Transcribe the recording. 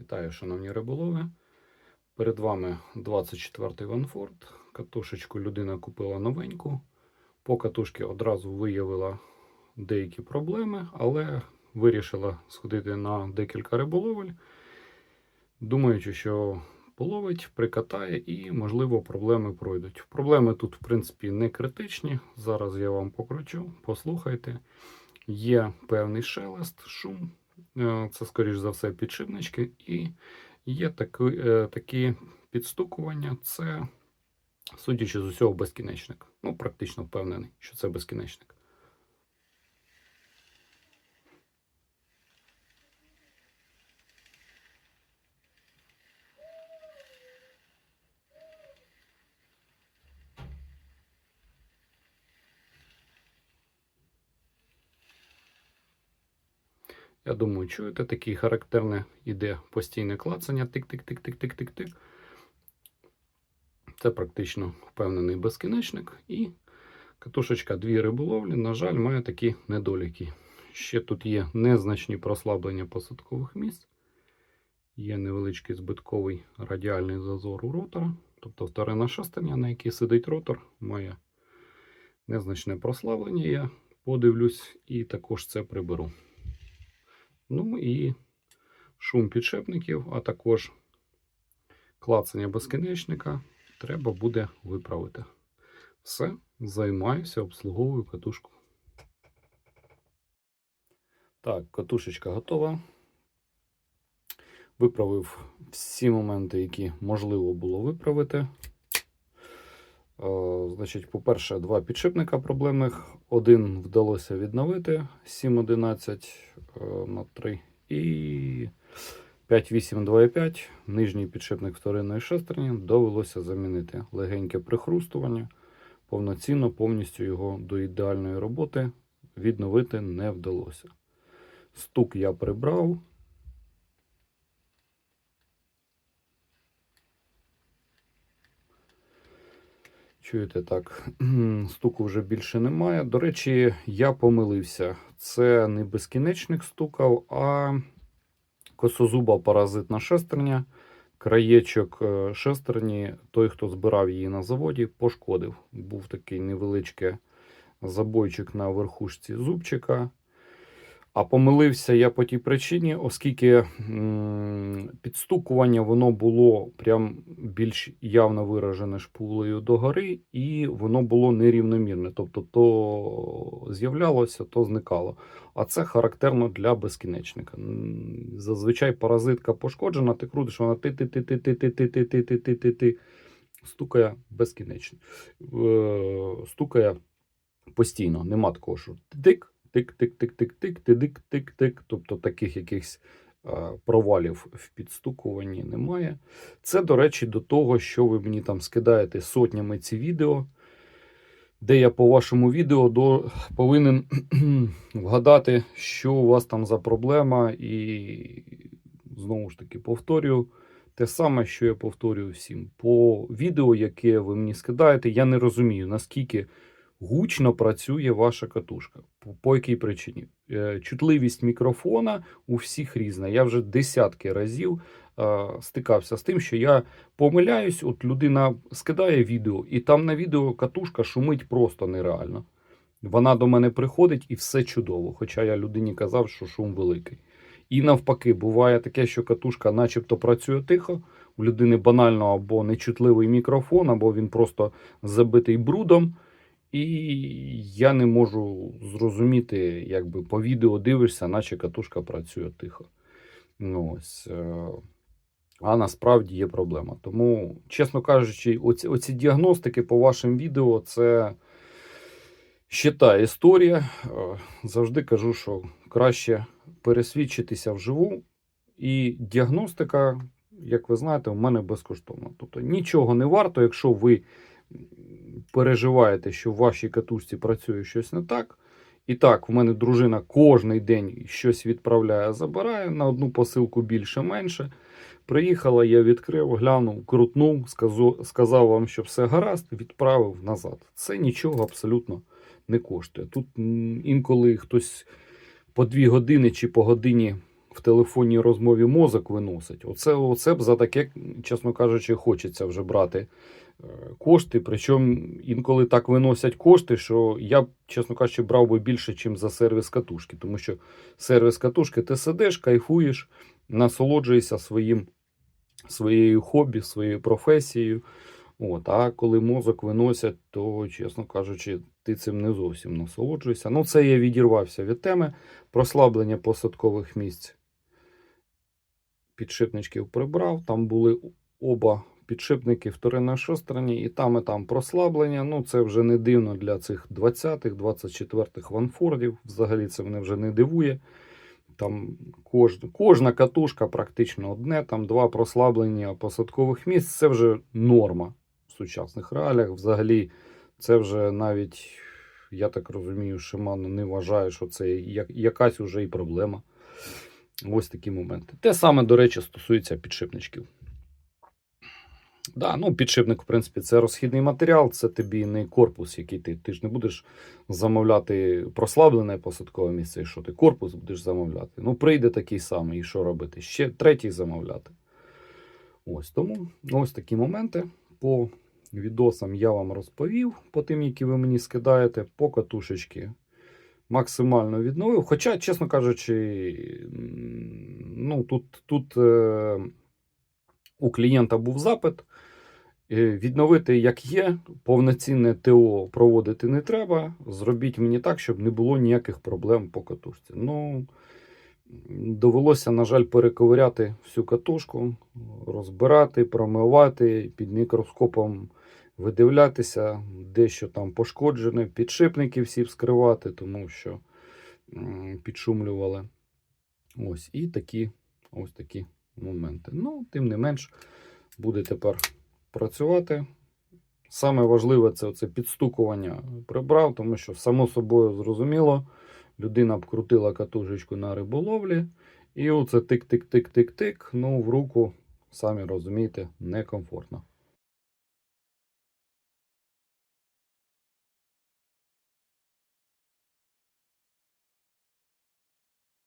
Вітаю, шановні риболови. Перед вами 24-й Ванфорд. Катушечку людина купила новеньку. По катушці одразу виявила деякі проблеми, але вирішила сходити на декілька риболовель, думаючи, що половить, прикатає і, можливо, проблеми пройдуть. Проблеми тут, в принципі, не критичні. Зараз я вам покручу, послухайте. Є певний шелест, шум. Е, Це, скоріш за все, підшипнички. І є такі, е, такі підстукування. Це, судячи з усього, безкінечник. Ну, практично впевнений, що це безкінечник. Я думаю, чуєте, таке характерне іде постійне клацання. Тик-тик-тик-тик-тик-тик-тик. Це практично впевнений безкінечник. І катушечка дві риболовлі, на жаль, має такі недоліки. Ще тут є незначні прослаблення посадкових місць. Є невеличкий збитковий радіальний зазор у ротора. Тобто вторинна шестерня, на якій сидить ротор, має незначне прослаблення. Я подивлюсь і також це приберу. Ну і шум підшипників, а також клацання безкінечника треба буде виправити. Все, займаюся, обслуговую катушку. Так, катушечка готова. Виправив всі моменти, які можливо було виправити. Е, Значить, по-перше, два підшипника проблемних. Один вдалося відновити 7.11 е, на 3 і 5.8.2.5. Нижній підшипник вторинної шестерні довелося замінити легеньке прихрустування. Повноцінно, повністю його до ідеальної роботи відновити не вдалося. Стук я прибрав. Чуєте так, стуку вже більше немає. До речі, я помилився. Це не безкінечник стукав, а косозуба паразитна шестерня. Краєчок е, шестерні, той, хто збирав її на заводі, пошкодив. Був такий невеличкий забойчик на верхушці зубчика. А помилився я по тій причині, оскільки м, підстукування воно було прям більш явно виражене шпулею догори, і воно було нерівномірне. Тобто то з'являлося, то зникало. А це характерно для безкінечника. Зазвичай паразитка пошкоджена, ти крутиш, вона ти ти ти ти ти ти ти ти ти ти ти ти ти стукає безкінечно. Е, Стукає постійно. Нема такого, що тик тик-тик-тик-тик-тик, тик-тик-тик-тик. Тобто таких якихось провалів в підстукуванні немає. Це, до речі, до того, що ви мені там скидаєте сотнями ці відео, де я по вашому відео до, повинен вгадати, що у вас там за проблема, і знову ж таки повторюю. Те саме, що я повторюю всім. По відео, яке ви мені скидаєте, я не розумію, наскільки гучно працює ваша катушка. По, якій причині? Е, Чутливість мікрофона у всіх різна. Я вже десятки разів е, стикався з тим, що я помиляюсь, от людина скидає відео, і там на відео катушка шумить просто нереально. Вона до мене приходить і все чудово. Хоча я людині казав, що шум великий. І навпаки, буває таке, що катушка начебто працює тихо, у людини банально або нечутливий мікрофон, або він просто забитий брудом. І я не можу зрозуміти, якби по відео дивишся, наче катушка працює тихо. Ну, ось, е, а насправді є проблема. Тому, чесно кажучи, оці, оці діагностики по вашим відео це ще та історія. Е, Завжди кажу, що краще пересвідчитися вживу. І діагностика, як ви знаєте, у мене безкоштовна. Тобто нічого не варто, якщо ви переживаєте, що в вашій катушці працює щось не так. І так, в мене дружина кожний день щось відправляє, забирає на одну посилку більше-менше. Приїхала, я відкрив, глянув, крутнув, сказав вам, що все гаразд, відправив назад. Це нічого абсолютно не коштує. Тут інколи хтось по дві години чи по годині в телефонній розмові мозок виносить. Оце, оце б за таке, чесно кажучи, хочеться вже брати е, кошти. Причому інколи так виносять кошти, що я чесно кажучи, брав би більше, ніж за сервіс катушки. Тому що сервіс катушки ти сидиш, кайфуєш, насолоджуєшся своїм, своєю хобі, своєю професією. От, а коли мозок виносять, то, чесно кажучи, ти цим не зовсім насолоджуєшся. Ну, це я відірвався від теми. Прослаблення посадкових місць підшипничків прибрав. Там були оба підшипники вторинної шестерні, і там, і там прослаблення. Ну, це вже не дивно для цих 20-х, 24-х ванфордів. Взагалі це мене вже не дивує. Там кожна, кожна катушка практично одне, там два прослаблення посадкових місць. Це вже норма в сучасних реаліях. Взагалі, це вже навіть, я так розумію, Шимано не вважає, що це як- якась уже і проблема. Ось такі моменти. Те саме, до речі, стосується підшипничків. Да, ну, підшипник, в принципі, це розхідний матеріал, це тобі не корпус, який ти. Ти ж не будеш замовляти прослаблене посадкове місце, і що ти корпус будеш замовляти. Ну, прийде такий самий, і що робити? Ще третій замовляти. Ось тому ось такі моменти. По відосам я вам розповів, по тим, які ви мені скидаєте, по катушечки максимально відновив. Хоча, чесно кажучи, ну, тут, тут е, у клієнта був запит. Е, Відновити як є, повноцінне ТО проводити не треба. Зробіть мені так, щоб не було ніяких проблем по катушці. Ну, довелося, на жаль, перековиряти всю катушку, розбирати, промивати, під мікроскопом видивлятися, дещо там пошкоджене, підшипники всі вскривати, тому що підшумлювали. Ось і такі, ось такі моменти. Ну, тим не менш, буде тепер працювати. Саме важливе це оце підстукування прибрав, тому що, само собою, зрозуміло, людина б крутила катушечку на риболовлі, і оце тик-тик-тик-тик-тик, ну, в руку, самі розумієте, некомфортно.